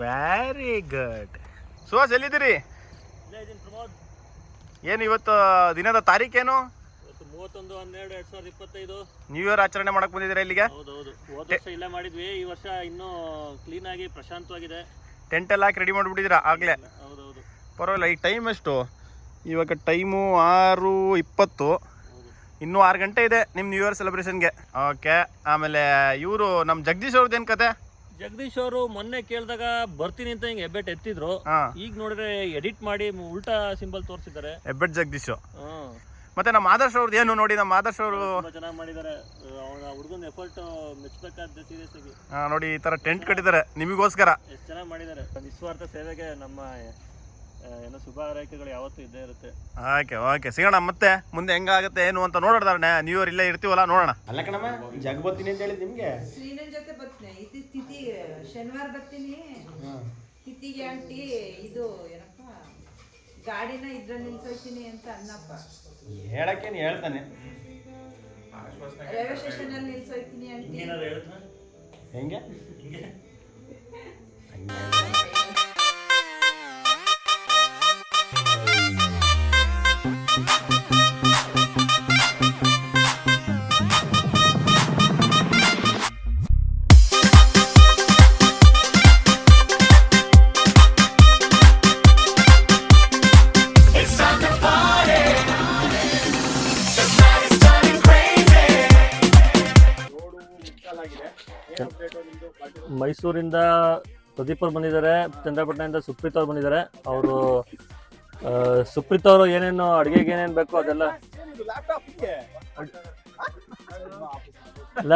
Very good Suhas ಎಲ್ಲಿದ್ದೀರಿ? ಏನು ಇವತ್ತು ದಿನದ ತಾರೀಕೇನು? ಇವತ್ತು ಮೂವತ್ತೊಂದು ಹನ್ನೆರಡು ಎರಡ್ ಸಾವಿರದ ಇಪ್ಪತ್ತೈದು. ನ್ಯೂ ಇಯರ್ ಆಚರಣೆ ಮಾಡಕ್ ಬಂದಿದ್ದೀರಾ ಇಲ್ಲಿಗೆ? ಹೌದೌದು. ಹೋದ ವರ್ಷ ಇಲ್ಲೇ ಮಾಡಿದ್ವಿ. ಈ ವರ್ಷ ಇನ್ನೂ ಕ್ಲೀನ್ ಆಗಿ ಪ್ರಶಾಂತವಾಗಿದೆ. ಟೆಂಟ್ ಎಲ್ಲ ಹಾಕಿ ರೆಡಿ ಮಾಡಿಬಿಟ್ಟಿದ್ದೀರಾ ಆಗಲೇ? ಹೌದೌದು. ಪರವಾಗಿಲ್ಲ ಈ ಟೈಮ್ ಎಷ್ಟು? ಇವಾಗ ಟೈಮು ಆರು ಇಪ್ಪತ್ತು. ಇನ್ನೂ ಆರು ಗಂಟೆ ಇದೆ ನಿಮ್ಮ ನ್ಯೂ ಇಯರ್ ಸೆಲೆಬ್ರೇಷನ್ಗೆ ಓಕೆ ಆಮೇಲೆ ಇವರು ನಮ್ಮ ಜಗದೀಶ್ ಅವ್ರದ್ದು ಏನು ಕತೆ? ಜಗದೀಶ್ ಅವರು ಮೊನ್ನೆ ಕೇಳಿದಾಗ ಬರ್ತೀನಿ ಅಂತ ಹಿಂಗೆ ಹೆಬ್ಬೆಟ್ ಎತ್ತಿದ್ರು. ಹಾಂ. ಈಗ ನೋಡಿದ್ರೆ ಎಡಿಟ್ ಮಾಡಿ ಉಲ್ಟಾ ಸಿಂಬಲ್ ತೋರಿಸಿದ್ದಾರೆ. ಹೆಬ್ಬೆಟ್ ಜಗದೀಶ್. ಹ್ಮ್ ಮತ್ತೆ ನಮ್ಮ ಆದರ್ಶ್ ಅವ್ರದ್ದು ಏನು ನೋಡಿ ನಮ್ಮ ಆದರ್ಶ್ ಅವರು ತುಂಬಾ ಚೆನ್ನಾಗಿ ಮಾಡಿದ್ದಾರೆ. ಅವನ ಹುಡುಗನ ಎಫರ್ಟ್ ಮೆಚ್ಚಬೇಕಾದ ಸೀರಿಯಸ್ ಆಗಿ. ಆ, ನೋಡಿ ಈ ತರ ಟೆಂಟ್ ಕಟ್ಟಿದ್ದಾರೆ. ನಿಮಗೋಸ್ಕರ. ಎಷ್ಟು ಚೆನ್ನಾಗಿ ಮಾಡಿದ್ದಾರೆ. ನಿಸ್ವಾರ್ಥ ಸೇವೆಗೆ ನಮ್ಮ ಆ, ಏನೋ ಶುಭ ಹಾರೈಕೆಗಳು ಯಾವತ್ತೂ ಇದ್ದೇ ಇರುತ್ತೆ. Okay okay. ಸಿಗೋಣ ಮತ್ತೆ. ಮುಂದೆ ಹೆಂಗಾಗುತ್ತೆ ಏನು ಅಂತ ನೋಡೋಣ ನ್ಯೂ ಇಯರ್ ಇಲ್ಲೇ ಇರ್ತೀವಲ್ಲ ನೋಡೋಣ. ಅಲ್ಲ ಕಣಮ್ಮ ಜಗ್ ಬರ್ತೀನಿ ಅಂತ ಹೇಳಿದ್ ನಿಮಗೆ? ಶ್ರೀನನ್ ಜೊತೆ ಬರ್ತೀನಿ. ತಿಥಿ ಶನಿವಾರ ಬರ್ತೀನಿ. ತಿಥಿಗೆ ಆಂಟಿ ಇದು ಏನಪ್ಪ ಗಾಡಿನ ಇದ್ರಲ್ಲಿ ನಿಲ್ಸೋಯ್ತೀನಿ ಅಂತ ಅನ್ನಪ್ಪ. ಹೇಳಕ್ಕೇನು ಹೇಳ್ತಾನೆ. ರೈಲ್ವೆ ಸ್ಟೇಷನ್ ಅಲ್ಲಿ ನಿಲ್ಸೋಯ್ತೀನಿ ಆಂಟಿ. ಹೆಂಗೆ? ಹಿಂಗೆ. ಮೈಸೂರಿಂದ ಪ್ರದೀಪ್ ಅವ್ರು ಬಂದಿದ್ದಾರೆ ಚಂದ್ರಪಟ್ಟಣದಿಂದ ಸುಪ್ರೀತ್ ಅವ್ರು ಬಂದಿದ್ದಾರೆ. ಅವರು ಸುಪ್ರೀತ್ ಅವರು ಏನೇನು ಅಡುಗೆಗೆ ಏನೇನು ಬೇಕು ಅದೆಲ್ಲ. ಅಲ್ಲ.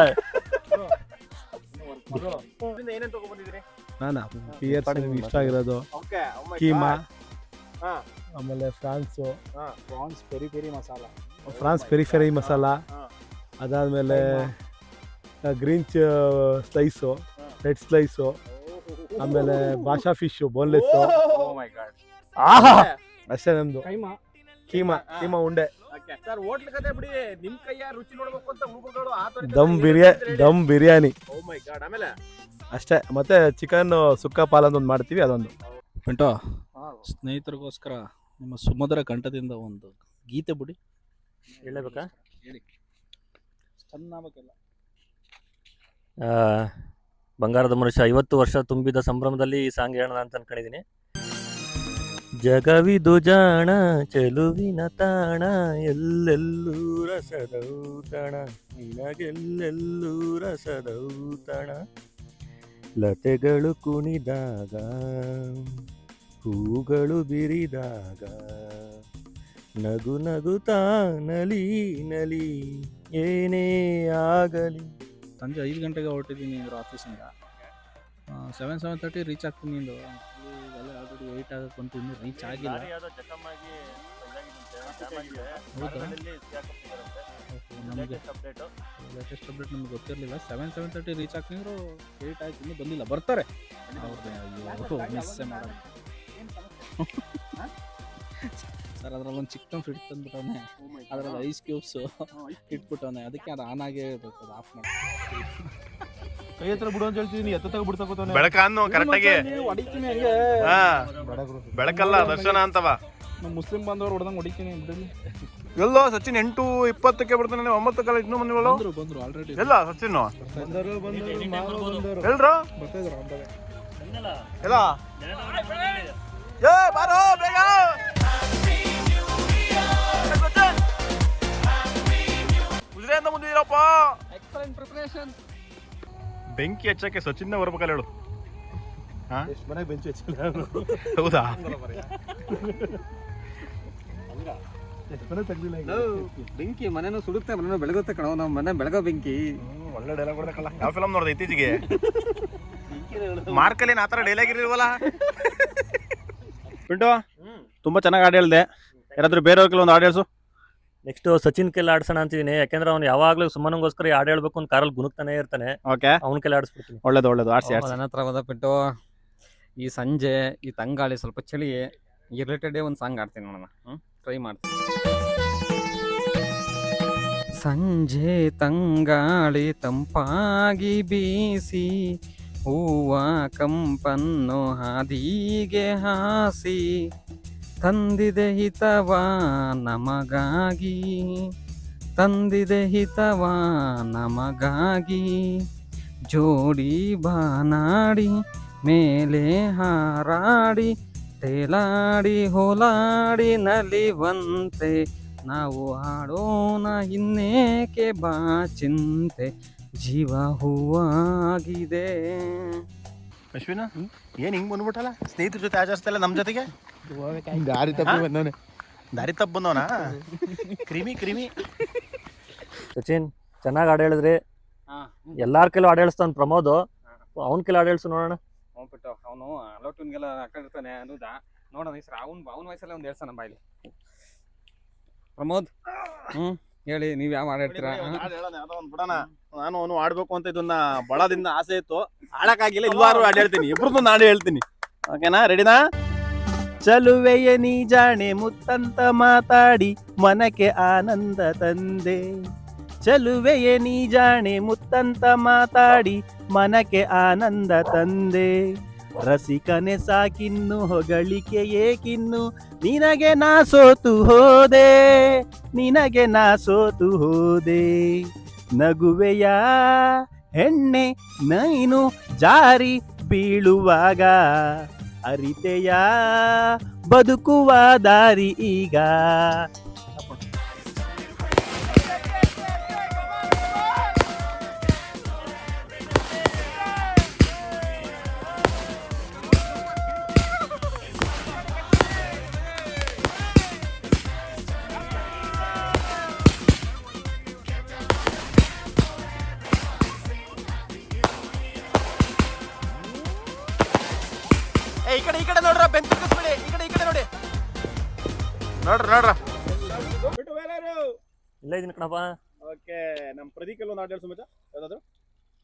ನಾನಾ ಇಷ್ಟ ಆಗಿರೋದು. ಓಕೆ ಕೀಮಾ. ಹಾ. ಆಮೇಲೆ prawns. France peri peri masala. France peri peri masala. ಅದಾದಮೇಲೆ ಗ್ರೀನ್ ಸ್ಲೈಸು. ರೆಡ್ ಸ್ಲೈಸು ಆಮೇಲೆ ಭಾಷಾ ಫಿಶು ಬೋನ್ಲೆಸ್ಸು ಆಹಾ! ಅಷ್ಟೇ ನಮ್ದು. ಕೈಮಾ. ಕೀಮಾ ಕೀಮಾ ಉಂಡೆ. ಸರ್ ಹೋಟ್ಲ್ ಕತೆ ಬಿಡಿ. ನಿಮ್ ಕೈಯ ರುಚಿ ನೋಡ್ಬೇಕು ಅಂತ ಹುಡುಗರುಗಳು ಆ dum biryani dum biryani. Oh my god ಆಮೇಲೆ? ಅಷ್ಟೇ. ಮತ್ತೆ ಚಿಕನ್ ಸುಕ್ಕ ಅಂತ ಒಂದು ಮಾಡ್ತೀವಿ ಅದೊಂದು. ಪಿಂಟೋ ಸ್ನೇಹಿತರಿಗೋಸ್ಕರ ನಿಮ್ಮ ಸುಮಧುರ ಕಂಠದಿಂದ ಒಂದು ಗೀತೆ ಬಿಡಿ. ಹೇಳಬೇಕಾ? ಹೇಳಿ. ಚೆನ್ನಾಗಬೇಕಲ್ಲ ಆ, ಬಂಗಾರದ ಮನುಷ್ಯ ಐವತ್ತು ವರ್ಷ ತುಂಬಿದ ಸಂಭ್ರಮದಲ್ಲಿ ಈ ಸಾಂಗ್ ಹೇಳೋಣ ಅಂತ ಅನ್ಕೊಂಡಿದ್ದೀನಿ ಜಗವಿದು ಜಾಣ, ಚೆಲುವಿನ ತಾಣ, ಎಲ್ಲೆಲ್ಲೂ ರಸದೌತಣ, ನಿನಗೆಲ್ಲೆಲ್ಲೂ ರಸದೌತಣ. ಲತೆಗಳು ಕುಣಿದಾಗ, ಹೂಗಳು ಬಿರಿದಾಗ, ನಗು ನಗುತ್ತಾ ನಲಿ ನಲಿ, ಏನೇ ಆಗಲಿ. ಸಂಜೆ ಐದು ಗಂಟೆಗೆ ಹೊರಟಿದ್ದೀನಿ ಇದ್ರ ಆಫೀಸಿಂದ. ಸೆವೆನ್ ಸೆವೆನ್ ತರ್ಟಿ ರೀಚ್ ಆಗ್ತೀನಿ ನೀನು ಎಲ್ಲ ಆಲ್ರೆಡಿ ಏಯ್ಟ್ ಆಗಕ್ಕೆ ಬಂತು ಇನ್ನೂ ರೀಚ್ ಆಗಿಲ್ಲ. ಹೌದಾ? ನಮಗೆ ಲೇಟೆಸ್ಟ್ ಅಪ್ಡೇಟ್ ನಮ್ಗೆ ಗೊತ್ತಿರಲಿಲ್ಲ. ಸೆವೆನ್ ಸೆವೆನ್ ತರ್ಟಿ ರೀಚ್ ಆಗ್ತಿದ್ರು ಏಯ್ಟ್ ಆಯ್ತು ಇನ್ನೂ ಬಂದಿಲ್ಲ. ಬರ್ತಾರೆ. ಅವ್ರದ್ದು ಅಯ್ಯೋ ಮಿಸ್ಸೇ ಮಾಡೋದು. ಸರ್ ಅದ್ರಲ್ಲಿ ಒಂದು ಚಿಕ್ಕ ಫಿಟ್ ತಂದ್ಬಿಟ್ಟವನೆ ಅದ್ರಲ್ಲಿ ಐಸ್ ಕ್ಯೂಬ್ಸು ಇಟ್ಬಿಟ್ಟವನೆ. ಅದಕ್ಕೆ ಅದು ಆನ್ ಆಗೇ ಇರ್ಬೇಕು ಅದು ಆಫ್ ಮಾಡಿ ಕೈ ಹತ್ರ ಬಿಡು ಅಂತ ಹೇಳ್ತೀನಿ ಎತ್ತ ತಗ ಬಿಡ್ಸಕೋತಾನೆ ಬೆಳಕನ್ನು ಕರೆಕ್ಟಾಗಿ ಹೊಡಿತೀನಿ ಹಂಗೆ. ಹಾ. ಬೆಳಕಲ್ಲ ದರ್ಶನ ಅಂತವ. ನಮ್ಮ ಮುಸ್ಲಿಂ ಬಂದವರು ಹೊಡೆದಂಗೆ ಹೊಡಿತೀನಿ ಬಿಡಲಿ ಎಲ್ಲೋ ಸಚಿನ್ ಎಂಟು ಇಪ್ಪತ್ತಕ್ಕೆ ಬಿಡ್ತಾನೆ ಒಂಬತ್ತು ಕಾಲ ಇನ್ನೂ ಬಂದಿವಲ್ಲ ಬಂದ್ರು ಬಂದ್ರು ಆಲ್ರೆಡಿ ಎಲ್ಲ ಸಚಿನ್ ಬಂದರು ಬಂದರು ಎಲ್ರು? ಬರ್ತಾ ಇದ್ರು ಅಂತಾರೆ ಎಲ್ಲ? ಏ ಬಾರೋ ಬೇಗ. ಕುದುರೆಯಿಂದ ಬಂದಿದ್ದೀರಪ್ಪ ಬೆಂಕಿ ಹಚ್ಚಕ್ಕೆ ಸಚಿನ್ ಬರ್ಬೇಕಲ್ಲ ಹೇಳು. ಮನೆಗೆ ಬೆಂಚು ಹಚ್ಚಿಲ್ಲ ಹೌದಾ. ಬೆಂಕಿ ಮನೆನೂ ಸುಡುತ್ತೆ ಮನೇನು ಬೆಳಗುತ್ತೆ ಕಣೋ ನಮ್ಮ ಮನೆ ಬೆಳಗೋ ಬೆಂಕಿ. ಒಳ್ಳೆ ಡೈಲಾಗ್ ಕೊಡ್ಬೇಕಲ್ಲ ಯಾವ ಫಿಲಮ್ ನೋಡಿದೆ ಇತ್ತೀಚೆಗೆ? ಮಾರ್ಕಲ್ಲಿ ಆ ಥರ ಡೈಲಾಗ್ ಇರಲಿಲ್ವಲ್ಲ? ಪಿಂಟು ತುಂಬಾ ಚೆನ್ನಾಗಿ ಆಡಿ ಹೇಳ್ದೆ. ಯಾರಾದ್ರೂ ಬೇರೆಯವ್ರಿಗೆ ಒಂದು ಆಡಿಯಲ್ಸು ಹೇಳ್ಸು. ನೆಕ್ಸ್ಟ್ ಸಚಿನ್ ಕೈಲಿ ಆಡ್ಸೋಣ ಅಂತಿದ್ದೀನಿ ಯಾಕಂದ್ರೆ ಅವ್ನು ಯಾವಾಗಲೂ ಸುಮ್ಮನಗೋಸ್ಕರ ಈ ಹಾಡು ಹೇಳ್ಬೇಕು ಅಂತ ಕಾರಲ್ಲಿ ಗುಣಕ್ತಾನೆ ಇರ್ತಾನೆ. ಓಕೆ ಕೆಲ ಕೈಲಿ ಆಡಿಸ್ಬಿಡ್ತೀನಿ. ಒಳ್ಳೇದು ಒಳ್ಳೇದು. ಆಡ್ಸಿ ಆಡ್ಸಿ. ನನ್ನ ಹತ್ರ ಬಂದಬಿಟ್ಟು ಈ ಸಂಜೆ ಈ ತಂಗಾಳಿ ಸ್ವಲ್ಪ ಚಳಿ ಈ ರಿಲೇಟೆಡ್ ಒಂದು ಸಾಂಗ್ ಆಡ್ತೀನಿ ನೋಡೋಣ. ಟ್ರೈ ಮಾಡ್ತೀನಿ. ಸಂಜೆ ತಂಗಾಳಿ ತಂಪಾಗಿ ಬೀಸಿ ಹೂವ ಕಂಪನ್ನು ಹಾದಿಗೆ ಹಾಸಿ ತಂದಿದೆ ಹಿತವ ನಮಗಾಗಿ, ತಂದಿದೆ ಹಿತವ ನಮಗಾಗಿ. ಜೋಡಿ ಬಾನಾಡಿ, ಮೇಲೆ ಹಾರಾಡಿ, ತೇಲಾಡಿ, ಹೋಲಾಡಿ ನಲಿವಂತೆ. ನಾವು ಆಡೋಣ ಇನ್ನೇಕೆ ಬಾ ಚಿಂತೆ, ಜೀವ ಹೂವಾಗಿದೆ. ಅಶ್ವಿನ? ಏನ್ ಹಿಂಗ್ ಬಂದ್ಬಿಟ್ಟಲ್ಲ? ಸ್ನೇಹಿತರ ಜೊತೆ ಆಚರಿಸ್ತಲ್ಲ ನಮ್ ಜೊತೆಗೆ? ದಾರಿ ತಪ್ಪಿ ಬಂದವನೆ. ದಾರಿ ತಪ್ಪು ಬಂದವನ? ಕ್ರಿಮಿ ಕ್ರಿಮಿ. ಸಚಿನ್ ಚೆನ್ನಾಗಿ ಆಡೇಳಿದ್ರಿ ಹೇಳಿದ್ರಿ. ಎಲ್ಲಾರ ಕೈಲೂ ಹಾಡು ಹೇಳಿಸ್ತಾನ ಪ್ರಮೋದ್. ಅವನ ಕೈಲಿ ಅವನು ನೋಡೋಣ. ಹೋಗ್ಬಿಟ್ಟು ಅವನು ಅಲೋಟನ್ಗೆಲ್ಲ ಹಾಕೊಂಡಿರ್ತಾನೆ ಅನ್ನೋದ ನೋಡೋಣ ಈ ಸಲ ಅವ್ನು ಅವನ ವಯಸ್ಸಲ್ಲೇ ಒಂದು ಹೇಳ್ತಾನ ಬಾಯ್ಲಿ ಪ್ರಮೋದ್. ಹ್ಮ್. ಹೇಳಿ ನೀವ್ ಯಾವ ಹಾಡು ಹೇಳ್ತೀರಾ? ನಾನು ಅವನು ಆಡ್ಬೇಕು ಅಂತ ಇದನ್ನ ಬಳದಿಂದ ಆಸೆ ಇತ್ತು. ಆಡಕ್ಕಾಗಿಲ್ಲ ಇಲ್ವಾರು ಹಾಡು ಹೇಳ್ತೀನಿ ಇಬ್ರದ್ದು ನಾಡು ಹೇಳ್ತೀನಿ. ಓಕೆನಾ ರೆಡಿನಾ ಚಲುವೆಯ ನೀ ಜಾಣೆ ಮುತ್ತಂತ ಮಾತಾಡಿ ಮನಕ್ಕೆ ಆನಂದ ತಂದೆ. ಚಲುವೆಯ ನೀ ಜಾಣೆ ಮುತ್ತಂತ ಮಾತಾಡಿ ಮನಕ್ಕೆ ಆನಂದ ತಂದೆ. ರಸಿಕನೆ ಸಾಕಿನ್ನು ಹೊಗಳಿಕೆ ಏಕಿನ್ನು, ನಿನಗೆ ನಾ ಸೋತು ಹೋದೆ, ನಿನಗೆ ನಾ ಸೋತು ಹೋದೆ. ನಗುವೆಯ ಹೆಣ್ಣೆ ನೈನು ಜಾರಿ ಬೀಳುವಾಗ, ಅರಿತೆಯ ಬದುಕುವ ದಾರಿ ಈಗ. ನೋಡ್ರ. ನೋಡ್ರ ಇಲ್ಲ ಇದೀನಿ ಕಣಪ್ಪ. ಓಕೆ ನಮ್ಮ ಪ್ರದೀಪ್ ಒಂದು ಹಾಡು ಸುಮಿತ ಯಾವ್ದಾದ್ರು?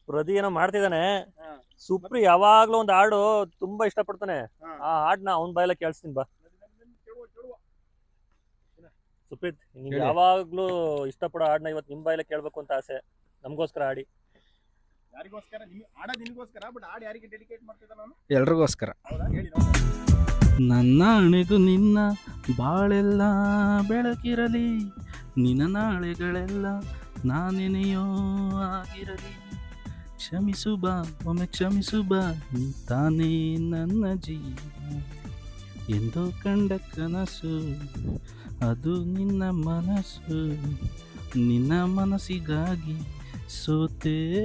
ಪ್ರದಿ ಏನೋ ಮಾಡ್ತಿದ್ದಾನೆ. ಹಾ. ಸುಪ್ರಿ ಯಾವಾಗ್ಲೂ ಒಂದು ಹಾಡು ತುಂಬಾ ಇಷ್ಟಪಡ್ತಾನೆ. ಪಡ್ತಾನೆ ಆ ಹಾಡ್ನ ಅವ್ನ ಬಾಯಲ್ಲ ಕೇಳಿಸ್ತೀನಿ ಬಾ. ಸುಪ್ರೀತ್ ನೀನ್ ಹೇಳಿ. ಯಾವಾಗ್ಲೂ ಇಷ್ಟಪಡೋ ಹಾಡ್ನ ಇವತ್ತು ನಿಮ್ ಬಾಯಲ್ಲ ಕೇಳ್ಬೇಕು ಅಂತ ಆಸೆ. ನಮಗೋಸ್ಕರ ಹಾಡಿ. ಯಾರಿಗೋಸ್ಕರ? ನಿಮ್ ಆಡೋದು ನಿಮಗೋಸ್ಕರ ಬಟ್ ಹಾಡು ಯಾರಿಗೆ ಡೆಡಿಕೇಟ್ ಮಾಡ್ತಿದ್ದ ನಾನು ಎಲ್ರಿಗೋಸ್ಕರ. ಹೌದಾ? ಹೇಳಿ ನನ್ನ ಅಣೆಗೂ ನಿನ್ನ ಬಾಳೆಲ್ಲ ಬೆಳಕಿರಲಿ, ನಿನ್ನ ನಾಳೆಗಳೆಲ್ಲ ನಾನೆನೆಯೋ ಆಗಿರಲಿ. ಕ್ಷಮಿಸು ಬಾ, ಒಮ್ಮೆ ಕ್ಷಮಿಸು ಬಾ, ನೀ ತಾನೇ ನನ್ನ ಜೀವ. ಎಂದೋ ಕಂಡ ಕನಸು, ಅದು ನಿನ್ನ ಮನಸ್ಸು ನಿನ್ನ ಮನಸ್ಸಿಗಾಗಿ ಸೋತೆ.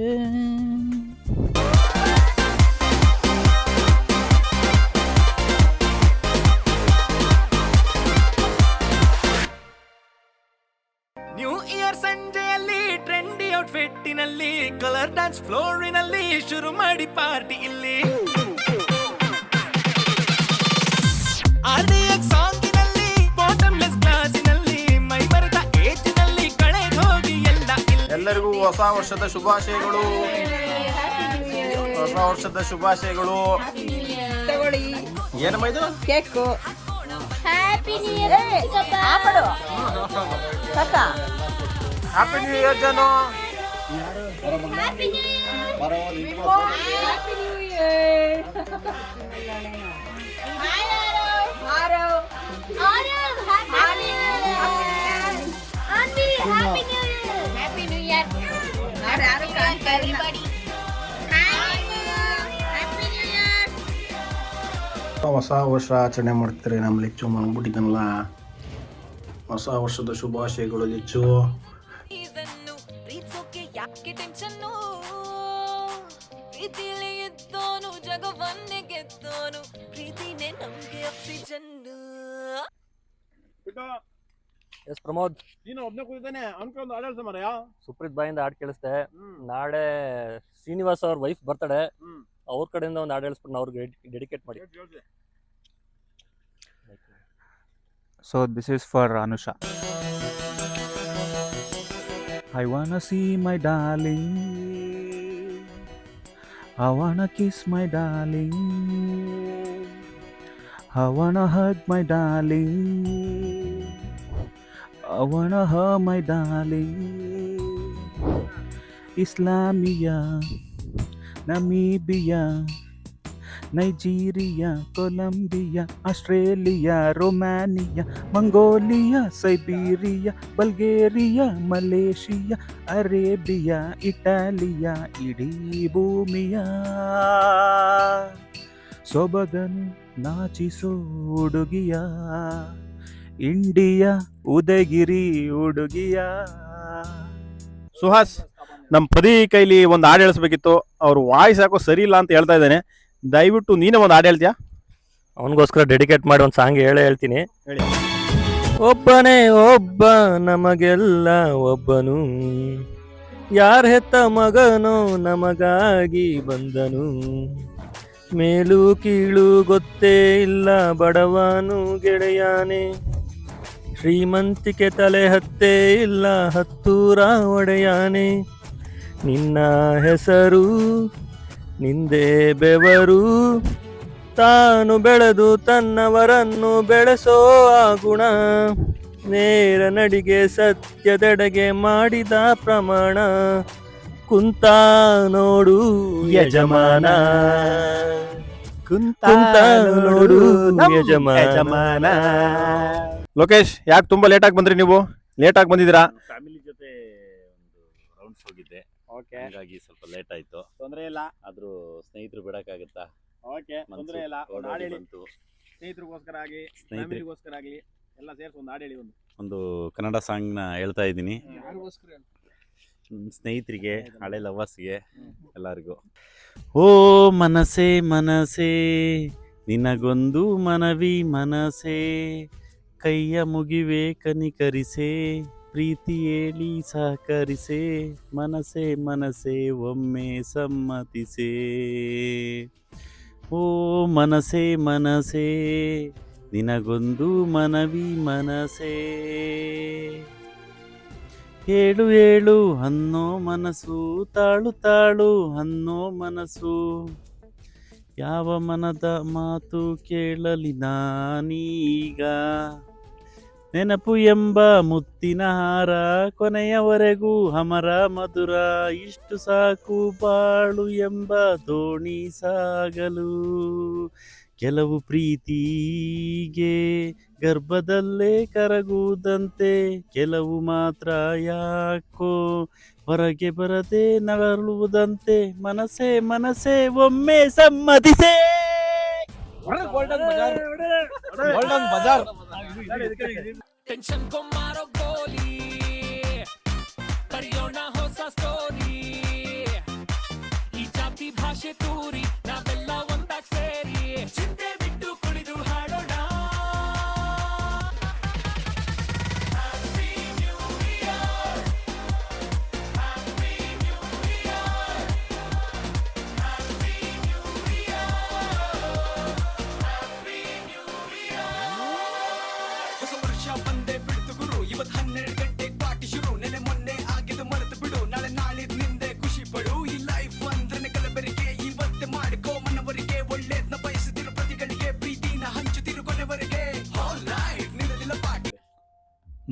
ಔಟ್ಫಿಟ್ಟಿನಲ್ಲಿ ಕಲರ್ ಡ್ಯಾನ್ಸ್ ಫ್ಲೋರಿನಲ್ಲಿ ಶುರು ಮಾಡಿ ಪಾರ್ಟಿ ಇಲ್ಲಿ. ಸಾಂಗಿನಲ್ಲಿ ಬಾಟಮ್ಲೆಸ್ ಗ್ಲಾಸಿನಲ್ಲಿ ಮೈ ಮರೆತ ಏಜಿನಲ್ಲಿ ಕಳೆದು ಹೋಗಿ ಎಲ್ಲ ಎಲ್ಲರಿಗೂ ಹೊಸ ವರ್ಷದ ಶುಭಾಶಯಗಳು. ಹೊಸ ವರ್ಷದ ಶುಭಾಶಯಗಳು. ತಗೊಳ್ಳಿ ಏನಮ್ಮ ಇದು cake happy new year happy new year Janu. ಹೊಸ ವರ್ಷ ಆಚರಣೆ ಮಾಡ್ತಾರೆ ನಮ್ಮ ಲಿಚ್ಚು ಮಾಡ್ಬಿಟ್ಟಿದ್ದಾನಲ್ಲ ಹೊಸ ವರ್ಷದ ಶುಭಾಶಯಗಳು ಲಿಚ್ಚು. ಎಸ್ ಪ್ರಮೋದ್ ನೀನು ಒಬ್ಬನೇ ಕೂತಿದ್ದಾನೆ ಅನ್ಕೊಂಡು ಆಡಲ್ಸ ಮರಯ ಸುಪ್ರೀತ್ ಬಾಯಿಂದ ಹಾಡು ಕೇಳಿಸ್ದೆ ನಾಳೆ ಶ್ರೀನಿವಾಸ್ ಅವ್ರ ವೈಫ್ ಬರ್ತಾಳೆ ಹ್ಮ್. ಅವ್ರ ಕಡೆಯಿಂದ ಒಂದು ಹಾಡು ಹೇಳಿಸ್ಬಿಟ್ಟು ಅವ್ರಿಗೆ ಡೆಡಿಕೇಟ್ ಮಾಡಿ So this is for Anusha I wanna see my darling. I wanna kiss my darling. I wanna hug my darling. I wanna hug my darling. Islamia, Namibia Nigeria Colombia Australia Romania Mongolia Siberia Bulgaria Malaysia Arabia Italia ಇಡೀ ಭೂಮಿಯ ಸೊಬಗನು ನಾಚಿಸೋ ಹುಡುಗಿಯ India Udayagiri ಹುಡುಗಿಯ. ಸುಹಾಸ್ ನಮ್ಮ ಪದಿ ಕೈಲಿ ಒಂದು ಹಾಡು ಹೇಳಿಸ್ಬೇಕಿತ್ತು. ಅವ್ರು voice ಹಾಕೋ ಸರಿ ಇಲ್ಲ ಅಂತ ಹೇಳ್ತಾ ಇದ್ದಾನೆ. ದಯವಿಟ್ಟು ನೀನೇ ಒಂದು ಹಾಡು ಹೇಳ್ತೀಯಾ? ಅವನಿಗೋಸ್ಕರ ಡೆಡಿಕೇಟ್ ಮಾಡಿ ಒಂದು ಸಾಂಗ್ ಹೇಳೇ ಹೇಳ್ತೀನಿ. ಹೇಳಿ. ಒಬ್ಬನೇ ಒಬ್ಬ ನಮಗೆಲ್ಲ ಒಬ್ಬನು. ಯಾರ ಹೆತ್ತ ಮಗನು ನಮಗಾಗಿ ಬಂದನು. ಮೇಲು ಕೀಳು ಗೊತ್ತೇ ಇಲ್ಲ ಬಡವನು ಗೆಳೆಯಾನೆ. ಶ್ರೀಮಂತಿಕೆ ತಲೆ ಹತ್ತೇ ಇಲ್ಲ ಹತ್ತೂರ ಒಡೆಯಾನೆ. ನಿನ್ನ ಹೆಸರು ನಿಂದೆ ಬೆವರು. ತಾನು ಬೆಳೆದು ತನ್ನವರನ್ನು ಬೆಳೆಸೋ ಆ ಗುಣ. ನೇರ ನಡಿಗೆ ಸತ್ಯದೆಡೆಗೆ ಮಾಡಿದ ಪ್ರಮಾಣ. ಕುಂತ ನೋಡು ಯಜಮಾನ. ಕುಂತ ನೋಡು ಯಜಮಾನ. ಲೋಕೇಶ್ ಯಾಕೆ ತುಂಬಾ ಲೇಟ್ ಆಗಿ ಬಂದ್ರಿ ನೀವು? ಲೇಟ್ ಆಗಿ ಬಂದಿದ್ದೀರಾ? ಫ್ಯಾಮಿಲಿ ಜೊತೆ ಒಂದು ರೌಂಡ್ಸ್ ಹೋಗಿದ್ದೆ. ಹಾಗಾಗಿ ಸ್ವಲ್ಪ ಲೇಟ್ ಆಯ್ತು. ತೊಂದರೆ ಇಲ್ಲ. ಆದ್ರೂ ಸ್ನೇಹಿತರು ಬಿಡಕ್ಕಾಗತ್ತಾ? ಓಕೆ ತೊಂದರೆ ಇಲ್ಲ. ಒಂದು ಹಾಡು ಹೇಳಿ ಬಂತು. ಸ್ನೇಹಿತರಿಗೋಸ್ಕರ ಆಗಲಿ ಸ್ನೇಹಿತರೆ ಫ್ಯಾಮಿಲಿಗೋಸ್ಕರ ಆಗಲಿ ಎಲ್ಲ ಸೇರಿಸಿ ಒಂದು ಹಾಡು ಹೇಳಿ ಒಂದು. ಒಂದು ಕನ್ನಡ ಸಾಂಗ್ನ ಹೇಳ್ತಾ ಇದ್ದೀನಿ. ಯಾರಿಗೋಸ್ಕರ ಸ್ನೇಹಿತರಿಗೆ ಹಳೆ ಲವರ್ಸ್ಗೆ ಎಲ್ಲರಿಗೂ. ಓ ಮನಸೇ ಮನಸೇ ನಿನಗೊಂದು ಮನವಿ ಮನಸೇ ಕೈಯ ಮುಗಿವೆ ಕನಿಕರಿಸೆ, ಪ್ರೀತಿ ಹೇಳಿ ಸಹಕರಿಸೆ, ಮನಸೇ ಮನಸೇ ಒಮ್ಮೆ ಸಮ್ಮತಿಸೆ. ಓ ಮನಸೇ ಮನಸೇ, ನಿನಗೊಂದು ಮನವಿ ಮನಸೇ. ಹೇಳು ಹೇಳು ಅನ್ನೋ ಮನಸ್ಸು, ತಾಳು ತಾಳು ಅನ್ನೋ ಮನಸ್ಸು. ಯಾವ ಮನದ ಮಾತು ಕೇಳಲಿ ನಾನೀಗ. ನೆನಪು ಎಂಬ ಮುತ್ತಿನ ಹಾರ ಕೊನೆಯವರೆಗೂ ಹಮರ ಮಧುರ. ಇಷ್ಟು ಸಾಕು ಬಾಳು ಎಂಬ ದೋಣಿ ಸಾಗಲು. ಕೆಲವು ಪ್ರೀತಿಗೆ ಗರ್ಭದಲ್ಲೇ ಕರಗುವುದಂತೆ, ಕೆಲವು ಮಾತ್ರ ಯಾಕೋ ಹೊರಗೆ ಬರದೆ ನಗರುವುದಂತೆ ಮನಸ್ಸೇ ಮನಸ್ಸೇ, ಒಮ್ಮೆ ಸಮ್ಮತಿಸೇ. ಟೆನ್ಷನ್ ಮಾರೋ ಗೋಲಿ ಬರೆಯೋಣ ಹೊಸ ಸ್ಟೋರಿ ಈ ಜಾತಿ ಭಾಷೆ ತೂರಿ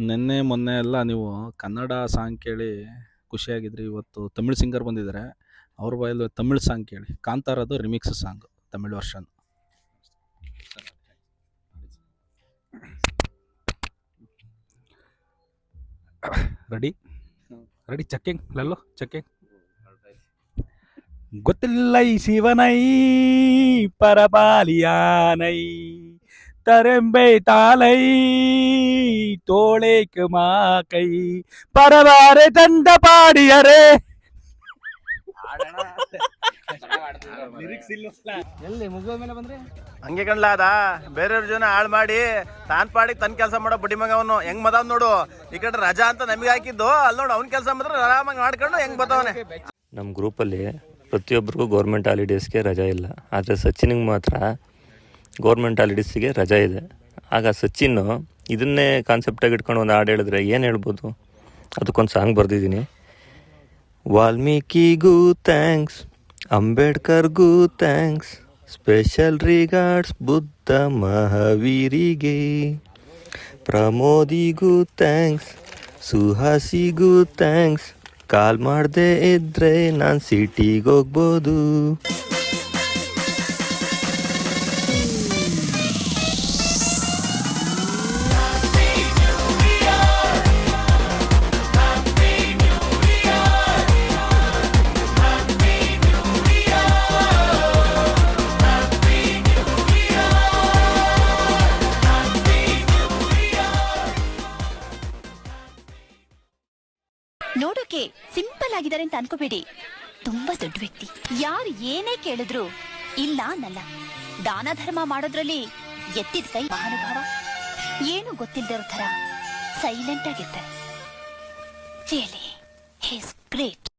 ನಿನ್ನೆ ಮೊನ್ನೆ ಎಲ್ಲ ನೀವು ಕನ್ನಡ ಸಾಂಗ್ ಕೇಳಿ ಖುಷಿಯಾಗಿದ್ರಿ. ಇವತ್ತು ತಮಿಳ್ ಸಿಂಗರ್ ಬಂದಿದ್ದಾರೆ. ಅವ್ರ ಬಾಯಲ್ಲಿ ತಮಿಳ್ ಸಾಂಗ್ ಕೇಳಿ. ಕಾಂತಾರದು remix song Tamil version. Ready? Ready? Checking? ಲಲ್ಲೋ checking? ಗೊತ್ತಿಲ್ಲ ಈ ಶಿವನೈ ತರೆಂಬೆ ತಾಲೈ ಕೈ ಮಾಕೈ ಪರವಾರೆ ತಂಡ ಪಾಡಿಯರೆ. ಹಂಗೆ ಕಣ್ಲ ಅದ ಬೇರೆಯವ್ರ ಜನ ಹಾಳ್ ಮಾಡಿ ತಾನ್ ಪಾಡಿಗೆ ತನ್ ಕೆಲಸ ಮಾಡೋ ಬುಡಿ ಮಗ ಅವನು ಹೆಂಗ್ ಬದಾವ್ ನೋಡು ಈ ಕಡೆ ರಜಾ ಅಂತ ನಮಗೆ ಹಾಕಿದ್ದು. ಅಲ್ಲಿ ನೋಡು ಅವ್ನ ಕೆಲಸ ಮಾತ್ರ ಆರಾಮಾಗಿ ಮಾಡ್ಕೊಂಡು ಹೆಂಗ್ ಬತಾವನೆ ನಮ್ಮ ಗ್ರೂಪಲ್ಲಿ ಪ್ರತಿಯೊಬ್ಬರಿಗೂ ಗೌರ್ಮೆಂಟ್ ಹಾಲಿಡೇಸ್ಗೆ ರಜಾ ಇಲ್ಲ. ಆದ್ರೆ ಸಚಿನ್ಗೆ ಮಾತ್ರ ಗೌರ್ಮೆಂಟ್ ಹಾಲಿಡೇಸಿಗೆ ರಜಾ ಇದೆ. ಆಗ ಸಚಿನ್ ಇದನ್ನೇ ಕಾನ್ಸೆಪ್ಟಾಗಿ ಇಟ್ಕೊಂಡು ಒಂದು ಹಾಡು ಹೇಳಿದ್ರೆ ಏನು ಹೇಳ್ಬೋದು? ಅದಕ್ಕೊಂದು ಸಾಂಗ್ ಬರೆದಿದ್ದೀನಿ. ವಾಲ್ಮೀಕಿಗೂ ಥ್ಯಾಂಕ್ಸ್ ಅಂಬೇಡ್ಕರ್ಗೂ ಥ್ಯಾಂಕ್ಸ್ ಸ್ಪೆಷಲ್ ರಿಗಾರ್ಡ್ಸ್ ಬುದ್ಧ ಮಹಾವೀರಿಗೆ. ಪ್ರಮೋದಿಗೂ ಥ್ಯಾಂಕ್ಸ್ ಸುಹಾಸಿಗೂ ಥ್ಯಾಂಕ್ಸ್ ಕಾಲ್ ಮಾಡದೆ ಇದ್ರೆ ನಾನು ಸಿಟಿಗೆ ಹೋಗ್ಬೋದು. ಅಂತ ಅನ್ಕೋಬೇಡಿ. ತುಂಬಾ ದೊಡ್ಡ ವ್ಯಕ್ತಿ. ಯಾರು ಏನೇ ಕೇಳಿದ್ರು ಇಲ್ಲ ಅನ್ನಲ್ಲ. ದಾನ ಧರ್ಮ ಮಾಡೋದ್ರಲ್ಲಿ ಎತ್ತಿದ ಕೈ ಮಹಾನುಭಾವ. ಏನು ಗೊತ್ತಿಲ್ದಿರೋ ತರ ಸೈಲೆಂಟ್ ಆಗಿರ್ತಾರೆ ಗ್ರೇಟ್